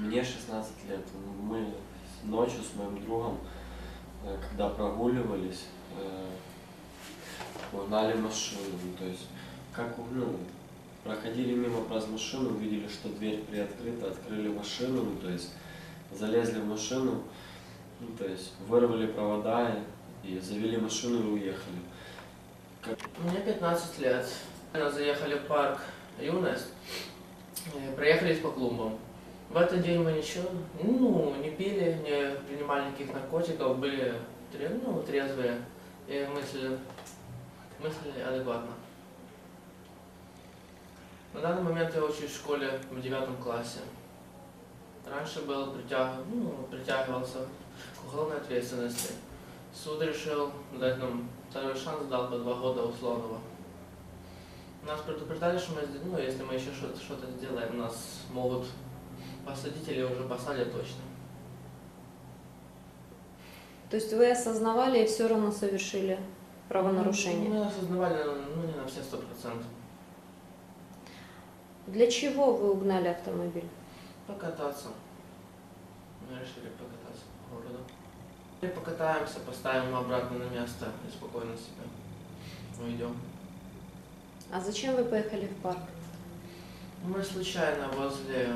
Мне 16 лет. Мы ночью с моим другом, э, когда прогуливались, э, угнали машину. Ну, То есть, как ну, проходили мимо праз машину, увидели, что дверь приоткрыта, открыли машину, ну, то есть залезли в машину, ну, то есть вырвали провода и, завели машину и уехали. Мне 15 лет. Мы заехали в парк Юность, э, проехались по клумбам. В этот день мы ничего, ну, не пили, не принимали никаких наркотиков, были ну, трезвые и мыслили, мыслили адекватно. На данный момент я учусь в школе в девятом классе. Раньше был притяг... ну, притягивался к уголовной ответственности. Суд решил дать нам второй шанс, дал по два года условного. Нас предупреждали, что мы, ну, если мы еще что-то сделаем, нас могут посадить или уже посадят точно. То есть вы осознавали и все равно совершили правонарушение. Мы осознавали, ну, не на все сто процентов. Для чего вы угнали автомобиль? Покататься. Мы решили покататься по городу. И покатаемся, поставим обратно на место и спокойно себя уйдем. А зачем вы поехали в парк? Мы случайно возле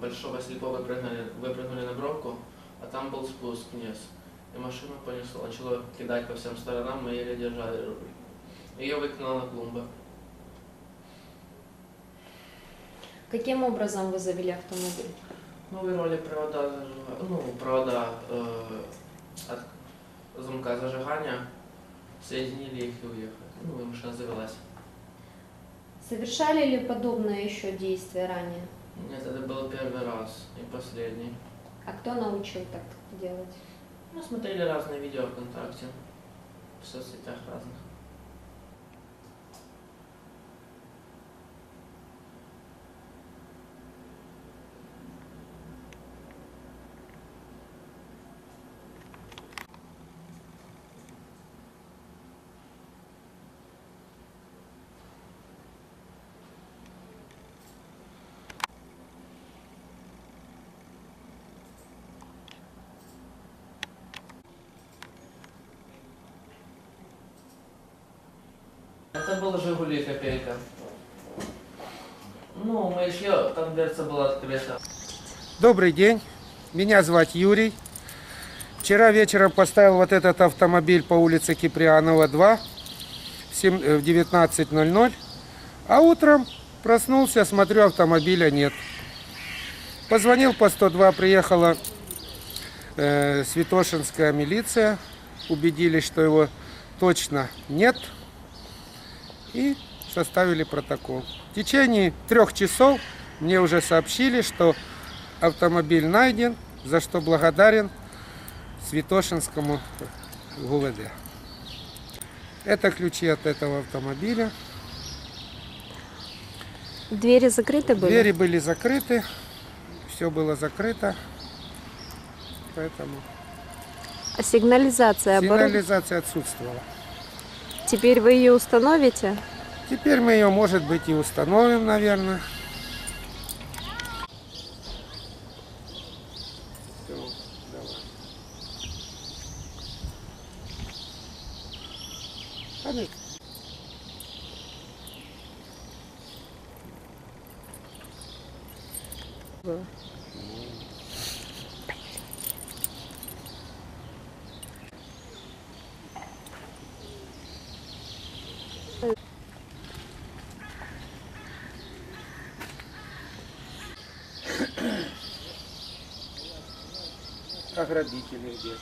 Большого Слепого выпрыгнули, выпрыгнули на бровку, а там был спуск вниз. И машину понесло, начало кидать по всем сторонам, мы еле держали руль. Ее выкинуло на клумбы. Каким образом вы завели автомобиль? Мы вырвали провода, ну, провода э, от замка зажигания, соединили их и уехали. Ну, и машина завелась. Совершали ли подобное еще действие ранее? Нет, это был первый раз и последний. А кто научил так делать? Мы смотрели разные видео ВКонтакте, в соцсетях разных. Это был Жигули копейка. Ну, мы шли, там дверца была открыта. Добрый день, меня зовут Юрий. Вчера вечером поставил вот этот автомобиль по улице Киприанова 2 в сем- э, в 19.00. А утром проснулся, смотрю, автомобиля нет. Позвонил по 102, приехала э, Святошинская милиция. Убедились, что его точно нет. И составили протокол. В течение трех часов мне уже сообщили, что автомобиль найден, за что благодарен Святошинскому ГУВД. Это ключи от этого автомобиля. Двери закрыты были? Двери были закрыты, все было закрыто. Поэтому А сигнализация сигнализация отсутствовала. Теперь вы ее установите? Теперь мы ее, может быть, и установим, наверное. Всё, давай. А грабители где?